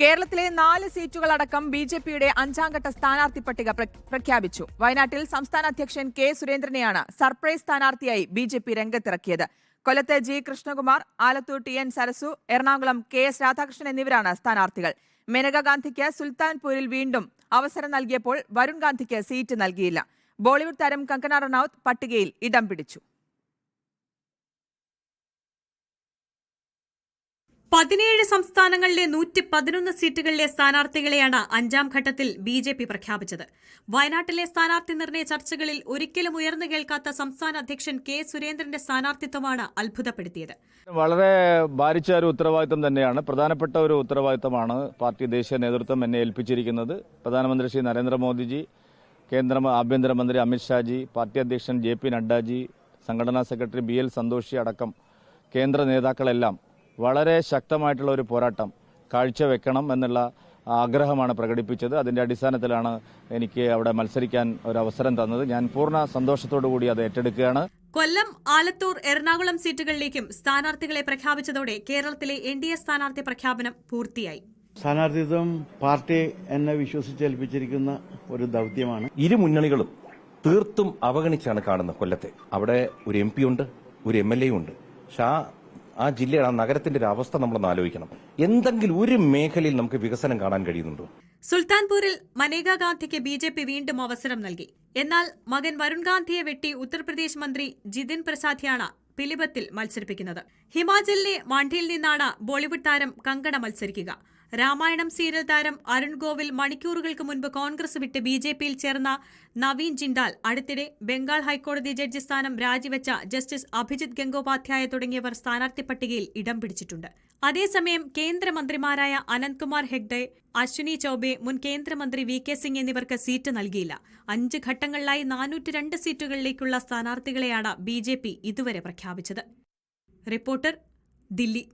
കേരളത്തിലെ നാല് സീറ്റുകളടക്കം B J പിയുടെ അഞ്ചാംഘട്ട സ്ഥാനാർത്ഥി പട്ടിക പ്രഖ്യാപിച്ചു. വയനാട്ടിൽ സംസ്ഥാന അധ്യക്ഷൻ കെ സുരേന്ദ്രനെയാണ് സർപ്രൈസ് സ്ഥാനാർത്ഥിയായി ബി ജെ പി രംഗത്തിറക്കിയത്. കൊല്ലത്ത് G Krishnakumar Alathur T N Sarasu Ernakulam K S Radhakrishnan എന്നിവരാണ് സ്ഥാനാർത്ഥികൾ. മേനക ഗാന്ധിക്ക് സുൽത്താൻപൂരിൽ വീണ്ടും അവസരം നൽകിയപ്പോൾ വരുൺ ഗാന്ധിക്ക് സീറ്റ് നൽകിയില്ല. ബോളിവുഡ് താരം കങ്കന റണൌത്ത് പട്ടികയിൽ ഇടം പിടിച്ചു. പതിനേഴ് സംസ്ഥാനങ്ങളിലെ നൂറ്റി പതിനൊന്ന് സീറ്റുകളിലെ സ്ഥാനാർത്ഥികളെയാണ് അഞ്ചാം ഘട്ടത്തിൽ ബി ജെ പി പ്രഖ്യാപിച്ചത്. വയനാട്ടിലെ സ്ഥാനാർത്ഥി നിർണയ ചർച്ചകളിൽ ഒരിക്കലും ഉയർന്നു കേൾക്കാത്ത സംസ്ഥാന അധ്യക്ഷൻ കെ സുരേന്ദ്രന്റെ സ്ഥാനാർത്ഥിത്വമാണ് അത്ഭുതപ്പെടുത്തിയത്. വളരെ ഭാരിച്ച ഒരു ഉത്തരവാദിത്തം തന്നെയാണ്. പ്രധാനപ്പെട്ട ഒരു ഉത്തരവാദിത്തമാണ് പാർട്ടി ദേശീയ നേതൃത്വം എന്നെ ഏൽപ്പിച്ചിരിക്കുന്നത്. പ്രധാനമന്ത്രി ശ്രീ നരേന്ദ്രമോദിജി കേന്ദ്ര ആഭ്യന്തരമന്ത്രി അമിത്ഷാജി പാർട്ടി അധ്യക്ഷൻ ജെ പി നഡ്ഡാജി സംഘടനാ സെക്രട്ടറി ബി എൽ സന്തോഷി അടക്കം കേന്ദ്ര നേതാക്കളെല്ലാം വളരെ ശക്തമായിട്ടുള്ള ഒരു പോരാട്ടം കാഴ്ചവെക്കണം എന്നുള്ള ആഗ്രഹമാണ് പ്രകടിപ്പിച്ചത്. അതിന്റെ അടിസ്ഥാനത്തിലാണ് എനിക്ക് അവിടെ മത്സരിക്കാൻ ഒരു അവസരം തന്നത്. ഞാൻ പൂർണ സന്തോഷത്തോടു കൂടി അത് ഏറ്റെടുക്കുകയാണ്. കൊല്ലം ആലത്തൂർ എറണാകുളം സീറ്റുകളിലേക്കും സ്ഥാനാർത്ഥികളെ പ്രഖ്യാപിച്ചതോടെ കേരളത്തിലെ എൻ ഡി എ സ്ഥാനാർത്ഥി പ്രഖ്യാപനം പൂർത്തിയായി. സ്ഥാനാർത്ഥിത്വം പാർട്ടി എന്നെ വിശ്വസിച്ചേൽപ്പിച്ചിരിക്കുന്ന ഒരു ദൗത്യമാണ്. ഇരു മുന്നണികളും തീർത്തും അവഗണിച്ചാണ് കാണുന്നത് കൊല്ലത്തെ. അവിടെ ഒരു എം പി ഉണ്ട് ഒരു എം എൽ എ ഉണ്ട്. പക്ഷെ ആ ആ ജില്ലയുടെ ആ നഗരത്തിന്റെ ഒരു അവസ്ഥ നമ്മൾ ആലോചിക്കണം. എന്തെങ്കിലും ഒരു മേഖലയിൽ നമുക്ക് വികസനം കാണാൻ കഴിയുന്നുണ്ടോ? സുൽത്താൻപൂരിൽ മനേകാ ഗാന്ധിക്ക് ബി ജെ പി വീണ്ടും അവസരം നൽകി. എന്നാൽ മകൻ വരുൺ ഗാന്ധിയെ വെട്ടി ഉത്തർപ്രദേശ് മന്ത്രി ജിതിൻ പ്രസാദിയാണ് പിലിബത്തിൽ മത്സരിപ്പിക്കുന്നത്. ഹിമാചലിലെ മാണ്ഡിയിൽ നിന്നാണ് ബോളിവുഡ് താരം കങ്കണ മത്സരിക്കുക. രാമായണം സീരിയൽ താരം അരുൺ ഗോവിൽ മണിക്കൂറുകൾക്ക് മുൻപ് കോൺഗ്രസ് വിട്ട് ബി ജെ പിയിൽ ചേർന്ന നവീൻ ജിൻഡാൽ അടുത്തിടെ ബംഗാൾ ഹൈക്കോടതി ജഡ്ജി സ്ഥാനം രാജിവെച്ച ജസ്റ്റിസ് അഭിജിത് ഗംഗോപാധ്യായ തുടങ്ങിയവർ സ്ഥാനാർത്ഥി പട്ടികയിൽ ഇടം പിടിച്ചിട്ടുണ്ട്. അതേസമയം കേന്ദ്രമന്ത്രിമാരായ അനന്ത്കുമാർ ഹെഗ്ഡെ അശ്വിനി ചൌബെ മുൻ കേന്ദ്രമന്ത്രി വി കെ സിംഗ് എന്നിവർക്ക് സീറ്റ് നൽകിയില്ല. അഞ്ച് ഘട്ടങ്ങളിലായി നാനൂറ്റി രണ്ട് സീറ്റുകളിലേക്കുള്ള സ്ഥാനാർത്ഥികളെയാണ് ബി ഇതുവരെ പ്രഖ്യാപിച്ചത്. റിപ്പോർട്ടർ ദില്ലി.